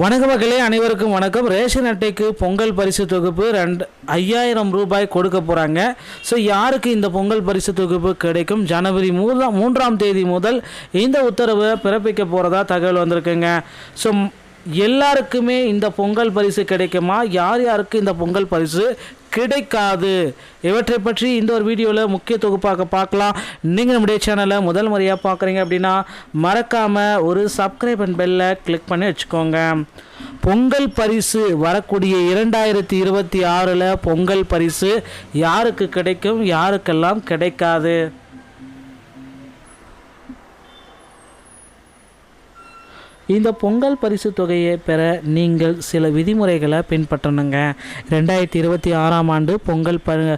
வணக்க மக்களே அனைவருக்கும் வணக்கம். ரேஷன் அட்டைக்கு பொங்கல் பரிசு தொகுப்பு ரெண்டு ஐயாயிரம் ரூபாய் கொடுக்க போகிறாங்க ஸோ யாருக்கு இந்த பொங்கல் பரிசு தொகுப்பு கிடைக்கும்? ஜனவரி மூன்றாம் மூன்றாம் தேதி முதல் இந்த உத்தரவை பிறப்பிக்க போகிறதா தகவல் வந்திருக்குங்க. ஸோ எல்லாருக்குமே இந்த பொங்கல் பரிசு கிடைக்குமா? யார் யாருக்கு இந்த பொங்கல் பரிசு கிடைக்காது? இவற்றை பற்றி இந்த ஒரு வீடியோவில் முக்கிய தொகுப்பாக பார்க்கலாம். நீங்கள் நம்முடைய சேனலை முதல் முறையாக பார்க்குறீங்க அப்படின்னா மறக்காமல் ஒரு சப்ஸ்கிரைப் அண்ட் பெல்லை கிளிக் பண்ணி வச்சுக்கோங்க. பொங்கல் பரிசு வரக்கூடிய இரண்டாயிரத்தி இருபத்தி ஆறில் பொங்கல் பரிசு யாருக்கு கிடைக்கும்? யாருக்கெல்லாம் கிடைக்காது? இந்த பொங்கல் பரிசு தொகையை பெற நீங்கள் சில விதிமுறைகளை பின்பற்றணுங்க. ரெண்டாயிரத்தி இருபத்தி ஆறாம் ஆண்டு பொங்கல் ப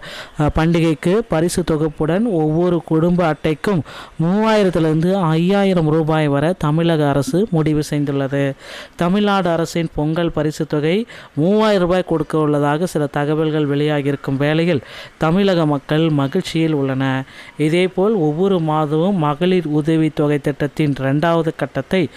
பண்டிகைக்கு பரிசு தொகுப்புடன் ஒவ்வொரு குடும்ப அட்டைக்கும் மூவாயிரத்துலேருந்து ஐயாயிரம் ரூபாய் வரை தமிழக அரசு முடிவு செய்துள்ளது. தமிழ்நாடு அரசின் பொங்கல் பரிசு தொகை மூவாயிரம் ரூபாய் கொடுக்க உள்ளதாக சில தகவல்கள் வெளியாகியிருக்கும் வேளையில் தமிழக மக்கள் மகிழ்ச்சியில் உள்ளன இதேபோல் ஒவ்வொரு மாதமும் மகளிர் உதவித்தொகை திட்டத்தின் இரண்டாவது கட்டத்தை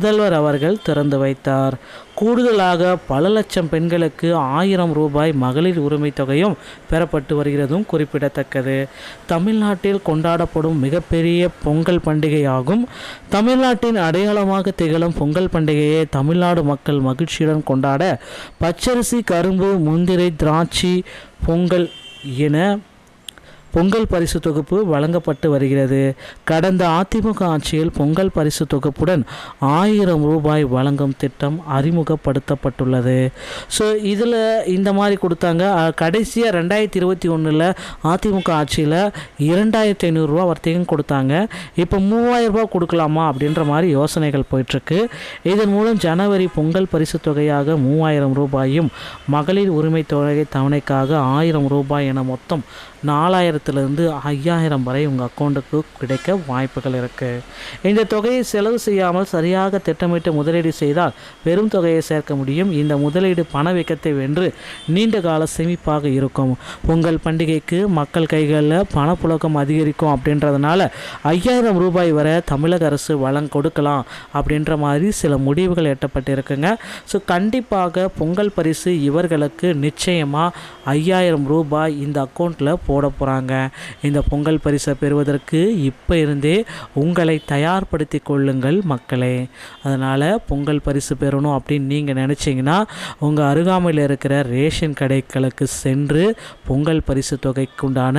முதல்வர் அவர்கள் திறந்து வைத்தார். கூடுதலாக பல லட்சம் பெண்களுக்கு ஆயிரம் ரூபாய் மகளிர் உரிமை தொகையும் பெறப்பட்டு வருகிறதும் குறிப்பிடத்தக்கது. தமிழ்நாட்டில் கொண்டாடப்படும் மிகப்பெரிய பொங்கல் பண்டிகையாகும். தமிழ்நாட்டின் அடையாளமாக திகழும் பொங்கல் பண்டிகையை தமிழ்நாடு மக்கள் மகிழ்ச்சியுடன் கொண்டாட பச்சரிசி கரும்பு முந்திரை திராட்சை பொங்கல் என பொங்கல் பரிசு தொகுப்பு வழங்கப்பட்டு வருகிறது. கடந்த அதிமுக ஆட்சியில் பொங்கல் பரிசு தொகுப்புடன் ஆயிரம் ரூபாய் வழங்கும் திட்டம் அறிமுகப்படுத்தப்பட்டுள்ளது. ஸோ இதில் இந்த மாதிரி கொடுத்தாங்க. கடைசியாக ரெண்டாயிரத்தி இருபத்தி ஒன்றில் அதிமுக ஆட்சியில் இரண்டாயிரத்தி ஐநூறுரூவா வர்த்தகம் கொடுத்தாங்க. இப்போ மூவாயிரம் கொடுக்கலாமா அப்படின்ற மாதிரி யோசனைகள் போயிட்டுருக்கு. இதன் மூலம் ஜனவரி பொங்கல் பரிசு தொகையாக மூவாயிரம் ரூபாயும் மகளிர் உரிமை தொகை தவணைக்காக ஆயிரம் ரூபாய் என மொத்தம் நாலாயிரத்துலேருந்து ஐயாயிரம் வரை உங்கள் அக்கௌண்ட்டுக்கு கிடைக்க வாய்ப்புகள் இருக்குது இந்த தொகையை செலவு செய்யாமல் சரியாக திட்டமிட்டு முதலீடு செய்தால் பெரும் தொகையை சேர்க்க முடியும். இந்த முதலீடு பணவீக்கத்தை வென்று நீண்ட கால சேமிப்பாக இருக்கும். பொங்கல் பண்டிகைக்கு மக்கள் கைகளில் பணப்புழக்கம் அதிகரிக்கும் அப்படின்றதுனால ஐயாயிரம் ரூபாய் வரை தமிழக அரசு வளம் கொடுக்கலாம் அப்படின்ற மாதிரி சில முடிவுகள் எட்டப்பட்டிருக்குங்க. ஸோ கண்டிப்பாக பொங்கல் பரிசு இவர்களுக்கு நிச்சயமாக ஐயாயிரம் ரூபாய் இந்த அக்கௌண்ட்டில் போட போகிறாங்க இந்த பொங்கல் பரிசை பெறுவதற்கு இப்போ இருந்தே உங்களை தயார்படுத்தி கொள்ளுங்கள் மக்களே. அதனால் பொங்கல் பரிசு பெறணும் அப்படின்னு நீங்கள் நினச்சிங்கன்னா உங்கள் அருகாமையில் இருக்கிற ரேஷன் கடைகளுக்கு சென்று பொங்கல் பரிசு தொகைக்குண்டான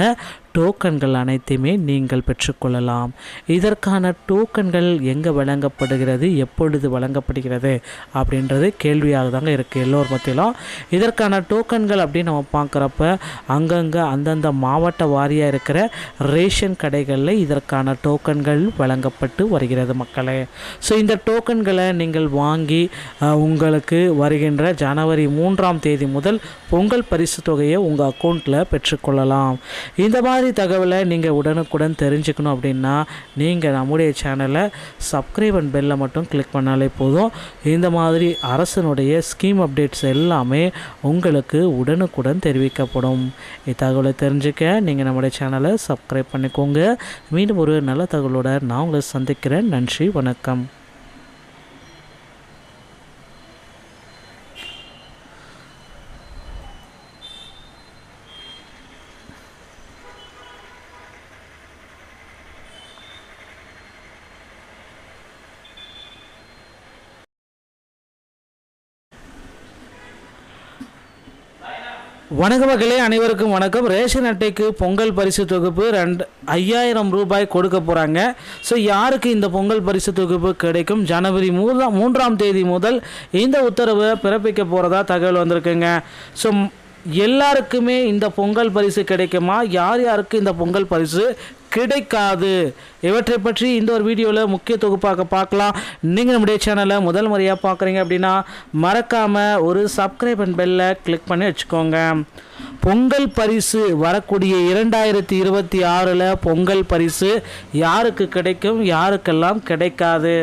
டோக்கன்கள் அனைத்தையுமே நீங்கள் பெற்றுக்கொள்ளலாம். இதற்கான டோக்கன்கள் எங்கே வழங்கப்படுகிறது எப்பொழுது வழங்கப்படுகிறது அப்படின்றது கேள்வியாக தாங்க இருக்குது எல்லோர் மத்தியிலும். இதற்கான டோக்கன்கள் அப்படின்னு நம்ம பார்க்குறப்ப அங்கங்கே அந்தந்த மாவட்ட வாரியாக இருக்கிற ரேஷன் கடைகளில் இதற்கான டோக்கன்கள் வழங்கப்பட்டு வருகிறது மக்களே. ஸோ இந்த டோக்கன்களை நீங்கள் வாங்கி உங்களுக்கு வருகின்ற ஜனவரி மூன்றாம் தேதி முதல் பொங்கல் பரிசு தொகையை உங்கள் அக்கௌண்ட்டில் பெற்றுக்கொள்ளலாம். இந்த மாதிரி தகவலை நீங்கள் உடனுக்குடன் தெரிஞ்சுக்கணும் அப்படின்னா நீங்கள் நம்முடைய சேனலை சப்ஸ்கிரைப் அண்ட் பெல்லை மட்டும் கிளிக் பண்ணாலே போதும். இந்த மாதிரி அரசனுடைய ஸ்கீம் அப்டேட்ஸ் எல்லாமே உங்களுக்கு உடனுக்குடன் தெரிவிக்கப்படும். இத்தகவலை தெரிஞ்சுக்க நீங்கள் நம்முடைய சேனலை சப்ஸ்கிரைப் பண்ணிக்கோங்க. மீண்டும் ஒரு நல்ல தகவலோட நான் உங்களை சந்திக்கிறேன். நன்றி வணக்கம். வணக்க மக்களே அனைவருக்கும் வணக்கம். ரேஷன் அட்டைக்கு பொங்கல் பரிசு தொகுப்பு ரெண்டு ஐயாயிரம் ரூபாய் கொடுக்க போகிறாங்க ஸோ யாருக்கு இந்த பொங்கல் பரிசு தொகுப்பு கிடைக்கும்? ஜனவரி மூன்றாம் மூன்றாம் தேதி முதல் இந்த உத்தரவை பிறப்பிக்க போகிறதா தகவல் வந்திருக்குங்க. ஸோ எல்லாருக்குமே இந்த பொங்கல் பரிசு கிடைக்குமா? யார் யாருக்கு இந்த பொங்கல் பரிசு கிடைக்காது. இவற்றை பற்றி இந்த ஒரு வீடியோவில் முக்கிய தொகுப்பாக பார்க்கலாம். நீங்கள் நம்முடைய சேனலை முதல் முறையாக பார்க்குறீங்க அப்படின்னா மறக்காமல் ஒரு சப்ஸ்கிரைப் அண்ட் பெல்லை கிளிக் பண்ணி வச்சுக்கோங்க. பொங்கல் பரிசு வரக்கூடிய இரண்டாயிரத்தி இருபத்தி ஆறில் பொங்கல் பரிசு யாருக்கு கிடைக்கும் யாருக்கெல்லாம் கிடைக்காது?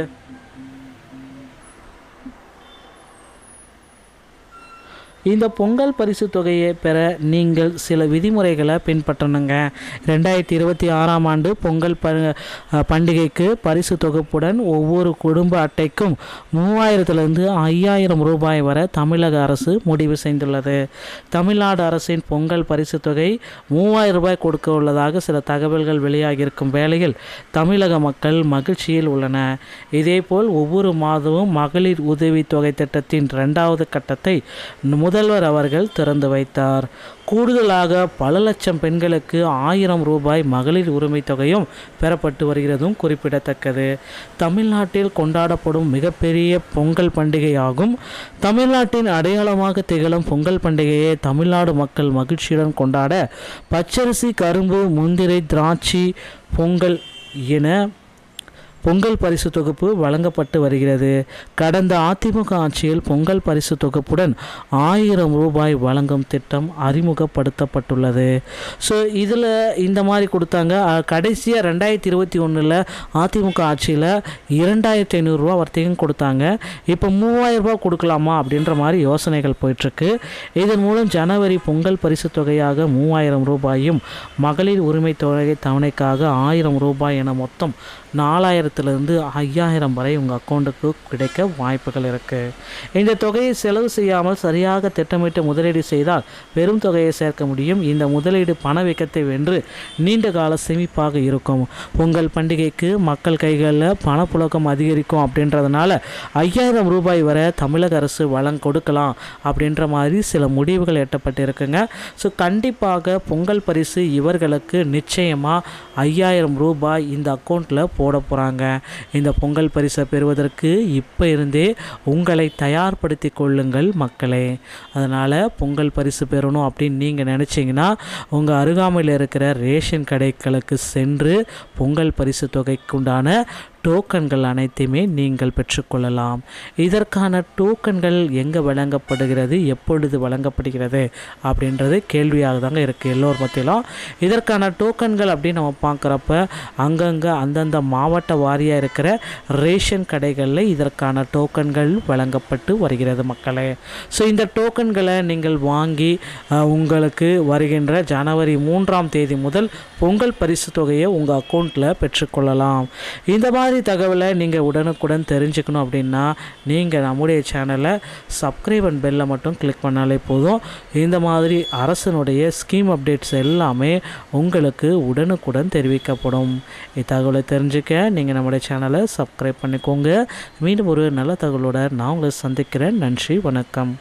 இந்த பொங்கல் பரிசு தொகையை பெற நீங்கள் சில விதிமுறைகளை பின்பற்றணுங்க. ரெண்டாயிரத்தி இருபத்தி ஆறாம் ஆண்டு பொங்கல் ப பண்டிகைக்கு பரிசு தொகுப்புடன் ஒவ்வொரு குடும்ப அட்டைக்கும் மூவாயிரத்துலேருந்து ஐயாயிரம் ரூபாய் வரை தமிழக அரசு முடிவு செய்துள்ளது. தமிழ்நாடு அரசின் பொங்கல் பரிசு தொகை மூவாயிரம் ரூபாய் கொடுக்க உள்ளதாக சில தகவல்கள் வெளியாகியிருக்கும் வேளையில் தமிழக மக்கள் மகிழ்ச்சியில் உள்ளன. இதேபோல் ஒவ்வொரு மாதமும் மகளிர் உதவித்தொகை திட்டத்தின் இரண்டாவது கட்டத்தை முதல்வர் அவர்கள் திறந்து வைத்தார். கூடுதலாக பல லட்சம் பெண்களுக்கு ஆயிரம் ரூபாய் மகளிர் உரிமை தொகையும் பெறப்பட்டு வருகிறதும் குறிப்பிடத்தக்கது. தமிழ்நாட்டில் கொண்டாடப்படும் மிகப்பெரிய பொங்கல் பண்டிகையாகும். தமிழ்நாட்டின் அடையாளமாக திகழும் பொங்கல் பண்டிகையை தமிழ்நாடு மக்கள் மகிழ்ச்சியுடன் கொண்டாட பச்சரிசி கரும்பு முந்திரை திராட்சை பொங்கல் என பொங்கல் பரிசு தொகுப்பு வழங்கப்பட்டு வருகிறது. கடந்த அதிமுக ஆட்சியில் பொங்கல் பரிசு தொகுப்புடன் ஆயிரம் ரூபாய் வழங்கும் திட்டம் அறிமுகப்படுத்தப்பட்டுள்ளது. ஸோ இதில் இந்த மாதிரி கொடுத்தாங்க. கடைசியாக ரெண்டாயிரத்தி இருபத்தி ஒன்றில் அதிமுக ஆட்சியில் இரண்டாயிரத்தி ஐநூறுரூவா வர்த்தகம் கொடுத்தாங்க. இப்போ மூவாயிரம் ரூபா கொடுக்கலாமா அப்படின்ற மாதிரி யோசனைகள் போயிட்டுருக்கு. இதன் மூலம் ஜனவரி பொங்கல் பரிசு தொகையாக மூவாயிரம் ரூபாயும் மகளிர் உரிமை தொகை தவணைக்காக ஆயிரம் ரூபாய் என மொத்தம் நாலாயிரத்துலேருந்து ஐயாயிரம் வரை உங்கள் அக்கௌண்ட்டுக்கு கிடைக்க வாய்ப்புகள் இருக்குது இந்த தொகையை செலவு செய்யாமல் சரியாக திட்டமிட்டு முதலீடு செய்தால் பெரும் தொகையை சேர்க்க முடியும். இந்த முதலீடு பணவீக்கத்தை வென்று நீண்ட கால சேமிப்பாக இருக்கும். பொங்கல் பண்டிகைக்கு மக்கள் கைகளில் பணப்புழக்கம் அதிகரிக்கும் அப்படின்றதுனால ஐயாயிரம் ரூபாய் வரை தமிழக அரசு வளம் கொடுக்கலாம் அப்படின்ற மாதிரி சில முடிவுகள் எட்டப்பட்டிருக்குங்க. ஸோ கண்டிப்பாக பொங்கல் பரிசு இவர்களுக்கு நிச்சயமாக ஐயாயிரம் ரூபாய் இந்த அக்கௌண்ட்டில் போட போகிறாங்க இந்த பொங்கல் பரிசை பெறுவதற்கு இப்போ இருந்தே உங்களை தயார்படுத்தி கொள்ளுங்கள் மக்களே. அதனால் பொங்கல் பரிசு பெறணும் அப்படின்னு நீங்கள் நினச்சிங்கன்னா உங்கள் அருகாமையில் இருக்கிற ரேஷன் கடைகளுக்கு சென்று பொங்கல் பரிசு தொகைக்குண்டான டோக்கன்கள் அனைத்தையுமே நீங்கள் பெற்றுக்கொள்ளலாம். இதற்கான டோக்கன்கள் எங்கே வழங்கப்படுகிறது எப்பொழுது வழங்கப்படுகிறது அப்படின்றது கேள்வியாக தாங்க இருக்குது எல்லோர் மத்தியிலும். இதற்கான டோக்கன்கள் அப்படின்னு நம்ம பார்க்குறப்ப அங்கங்கே அந்தந்த மாவட்ட வாரியாக இருக்கிற ரேஷன் கடைகளில் இதற்கான டோக்கன்கள் வழங்கப்பட்டு வருகிறது மக்களே. ஸோ இந்த டோக்கன்களை நீங்கள் வாங்கி உங்களுக்கு வருகின்ற ஜனவரி மூன்றாம் தேதி முதல் பொங்கல் பரிசு தொகையை உங்கள் அக்கௌண்ட்டில் பெற்றுக்கொள்ளலாம். இந்த மாதிரி மாதிரி தகவலை நீங்கள் உடனுக்குடன் தெரிஞ்சுக்கணும் அப்படின்னா நீங்கள் நம்முடைய சேனலை சப்ஸ்கிரைப் அண்ட் பெல்லை மட்டும் கிளிக் பண்ணாலே போதும். இந்த மாதிரி அரசனுடைய ஸ்கீம் அப்டேட்ஸ் எல்லாமே உங்களுக்கு உடனுக்குடன் தெரிவிக்கப்படும். இத்தகவலை தெரிஞ்சுக்க நீங்கள் நம்முடைய சேனலை சப்ஸ்கிரைப் பண்ணிக்கோங்க. மீண்டும் ஒரு நல்ல தகவலோட நான் உங்களை சந்திக்கிறேன். நன்றி வணக்கம்.